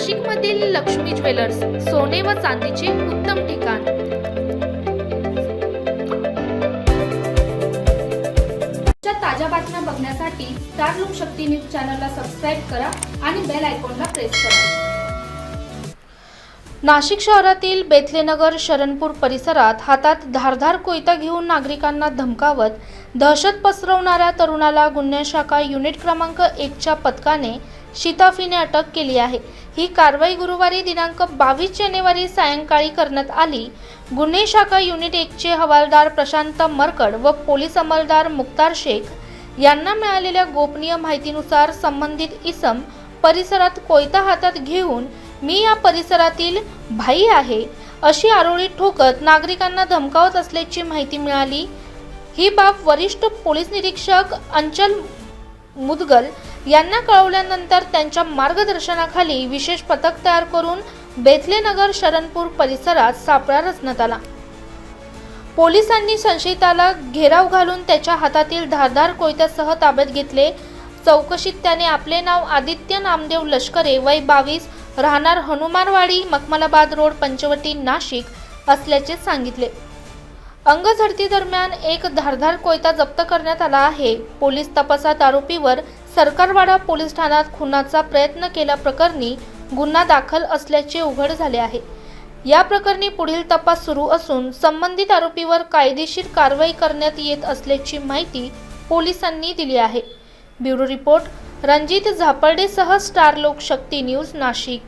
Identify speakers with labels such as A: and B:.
A: नाशिकमधील लक्ष्मी ज्वेलर्स सोने व चांदीचे उत्तम ठिकाण. ताज्या बातम्या बघण्यासाठी स्टार लोकशक्ती न्यूज चॅनलला सबस्क्राईब करा आणि बेल आयकॉनला प्रेस करा. नाशिक शहरातील बेथलेनगर शरणपूर परिसरात हातात धारधार कोयता घेऊन नागरिकांना धमकावत दहशत पसरवणाऱ्या तरुणाला गुन्हे शाखा युनिट क्रमांक एकच्या पथकाने शिताफीने अटक केली आहे. ही कारवाई गुरुवारी दिनांक बावीस जानेवारी सायंकाळी करण्यात आली. गुन्हे शाखा युनिट एकचे हवालदार प्रशांत मरकड व पोलीस अंमलदार मुक्तार शेख यांना मिळालेल्या गोपनीय माहितीनुसार संबंधित इसम परिसरात कोयता हातात घेऊन मी या परिसरातील भाई आहे. अशी आरोळी ठोकत नागरिकांना धमकावत असल्याची माहिती मिळाली. ही बाब वरिष्ठ पोलीस निरीक्षक अंचल मुदगल यांना कळवल्यानंतर त्यांच्या मार्गदर्शनाखाली विशेष पथक तयार करून बेथलेनगर शरणपूर परिसरात सापळा रचण्यात आला. पोलिसांनी संशयिताला घेराव घालून त्याच्या हातातील धारदार कोयत्यासह ताब्यात घेतले. चौकशीत त्याने आपले नाव आदित्य नामदेव लष्करे वय बावीस राहणार हनुमानवाडी मखमलाबाद रोड पंचवटी नाशिक असल्याचे सांगितले. अंगझडती दरम्यान एक धारधार कोयता जप्त करण्यात आला आहे. पोलीस तपासात आरोपीवर सरकारवाडा पोलीस ठाण्यात खुनाचा प्रयत्न केल्याप्रकरणी गुन्हा दाखल असल्याचे उघड झाले आहे. या प्रकरणी पुढील तपास सुरू असून संबंधित आरोपीवर कायदेशीर कारवाई करण्यात येत असल्याची माहिती पोलिसांनी दिली आहे. ब्युरो रिपोर्ट रणजित झापर्डेसह स्टार लोकशक्ती न्यूज नाशिक.